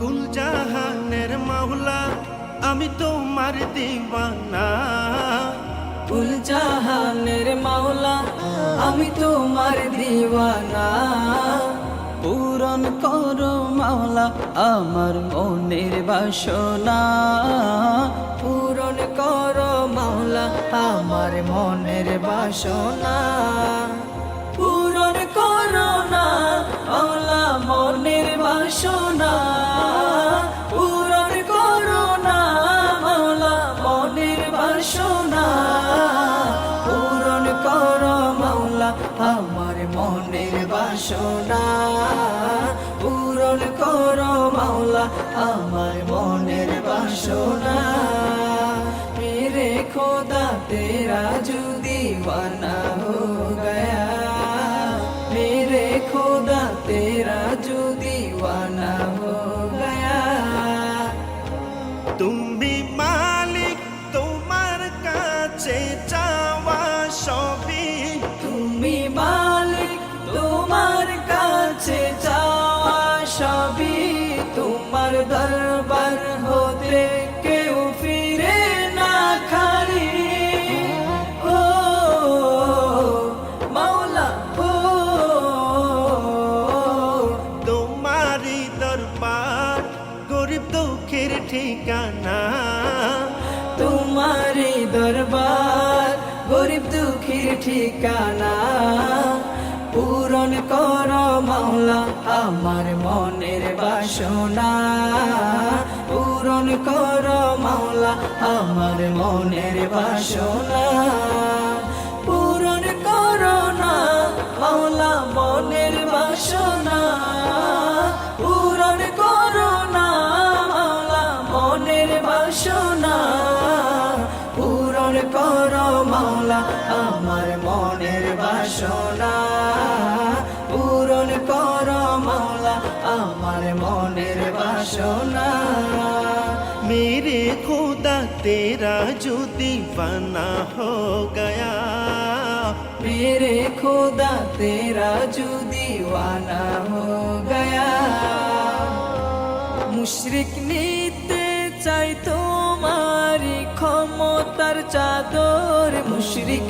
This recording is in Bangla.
কুল জাহানের মাওলা, আমি তোমার দিবানা কুল জাহানের মাওলা, আমি তোমার দিওয়ানা। পূরণ করো মাওলা আমার মনের বাসনা। পূরণ করো মাওলা আমার মনের বাসনা। পূরণ করো না মাওলা মনের বাসনা। মনের বাসনা। পূরণ করো মাওলা আমার মনের বাসনা। মেরে খোদা তেরা যদি বানা হো। তোমার দরবার হতে কেউ ফিরে না খালি। ও মাওলা ও তোমারই দরবার গরিব দুঃখের ঠিকানা। তোমারি দরবার গরিব দুঃখীর ঠিকানা। পূরণ কর মাওলা, আমার মনের বাসনা। পূরণ কর মাওলা, আমার মনের বাসনা। পূরণ কর না মাওলা, মনের বাসনা। পূরণ কর না মাওলা, মনের বাসনা। পূরণ কর মাওলা, আমার মনের বাসনা। আমার মনের বাসনা। মেরে খোদা তেরা যদি বানা হো গয়া। মেরে খোদা তেরা যদি বানা হো গয়া। মুশরিক নিতে চাই তোমারি ক্ষমতার চাদর। মুশরিক